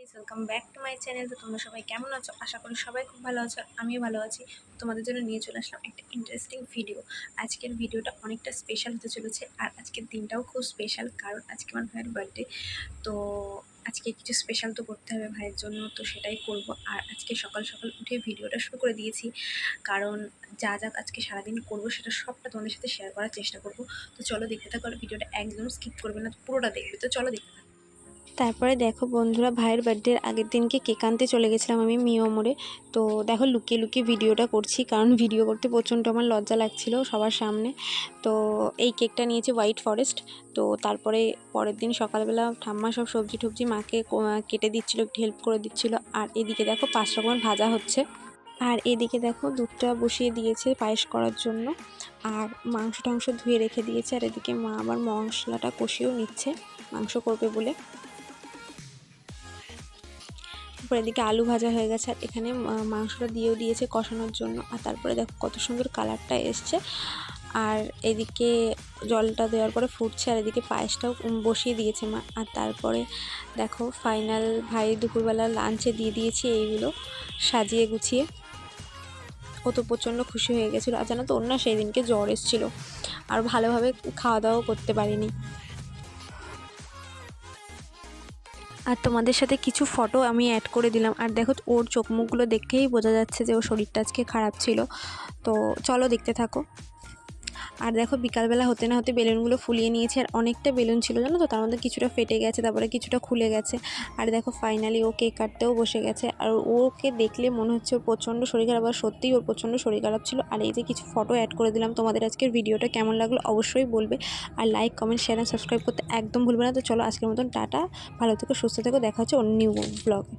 Welcome back to my channel তো তোমরা সবাই কেমন আছো? আশা করি সবাই খুব ভালো আছো, আমিও ভালো আছি। তোমাদের জন্য নিয়ে চলে আসলাম একটা ইন্টারেস্টিং ভিডিও আজকের ভিডিওটা অনেকটা স্পেশাল হতে চলেছে আর আজকের দিনটাও খুব স্পেশাল কারণ আজকে আমার ভাইয়ের বার্থডে তো আজকে কিছু স্পেশাল তো করতে হবে ভাইয়ের জন্য, তো সেটাই করব। আর আজকে সকাল সকাল উঠে ভিডিওটা শুরু করে দিয়েছি, কারণ যা যা আজকে সারাদিন করব সেটা সবটা তোমাদের সাথে শেয়ার করার চেষ্টা করব। তো চলো দেখতে থাকো ভিডিওটা একদম স্কিপ করবে না, পুরোটা দেখবে। তো চলো দেখতে তারপরে দেখো বন্ধুরা, ভাইয়ের বার্থডের আগের দিনকে কেক আনতে চলে গেছিলাম আমি মিও মোড়ে। তো দেখো লুকিয়ে লুকিয়ে ভিডিওটা করছি, কারণ ভিডিও করতে প্রচণ্ড আমার লজ্জা লাগছিল সবার সামনে। তো এই কেকটা নিয়েছি হোয়াইট ফরেস্ট তো তারপরে পরের দিন সকালবেলা ঠাম্মা সব সবজি টবজি মাকে কেটে দিচ্ছিল, একটু হেল্প করে দিচ্ছিল। আর এদিকে দেখো পাঁচ রকমের ভাজা হচ্ছে। আর এদিকে দেখো দুধটা বসিয়ে দিয়েছে পায়েস করার জন্য। আর মাংস টাংস ধুয়ে রেখে দিয়েছে। আর এদিকে মা আবার মশলাটা কষিয়েও নিচ্ছে, মাংস করবে বলে। তারপর এদিকে আলু ভাজা হয়ে গেছে আর এখানে মাংসটা দিয়েও দিয়েছে কষানোর জন্য। আর তারপরে দেখো কত সুন্দর কালারটা এসছে। আর এদিকে জলটা দেওয়ার পরে ফুটছে আর এদিকে পায়েসটাও বসিয়ে দিয়েছে মা। আর তারপরে দেখো ফাইনাল ভাই দুপুরবেলা লাঞ্চে দিয়ে দিয়েছি এইগুলো সাজিয়ে গুছিয়ে। ও তো প্রচণ্ড খুশি হয়ে গেছিল। আর জানো তো না সেই দিনকে জ্বর এসেছিল। আর ভালোভাবে খাওয়া দাওয়াও করতে পারিনি। আর তোমাদের সাথে কিছু ফটো আমি অ্যাড করে দিলাম। আর দেখো, ওর চোখ মুখগুলো দেখেই বোঝা যাচ্ছে যে ওর শরীরটা আজকে খারাপ ছিল। তো চলো দেখতে থাকো। আর দেখো বিকালবেলা হতে না হতে বেলুনগুলো ফুলিয়ে নিয়েছে, আর অনেকটা বেলুন ছিল, জানো তো? তার মধ্যে কিছুটা ফেটে গেছে, তারপরে কিছুটা খুলে গেছে। আর দেখো ফাইনালি ও কেক কাটতেও বসে গেছে, আর ওকে দেখলে মনে হচ্ছে ওর প্রচণ্ড শরীর খারাপ, আর সত্যিই ওর প্রচণ্ড শরীর খারাপ ছিল। আর এই যে কিছু ফটো অ্যাড করে দিলাম, তোমাদের আজকের ভিডিওটা কেমন লাগল অবশ্যই বলবে। আর লাইক কমেন্ট শেয়ার সাবস্ক্রাইব করতে একদম ভুলবে না। তো চলো আজকের মতন টাটা, ভালো থেকো, সুস্থ থেকো, দেখা হচ্ছে অন্য নিউ ব্লগে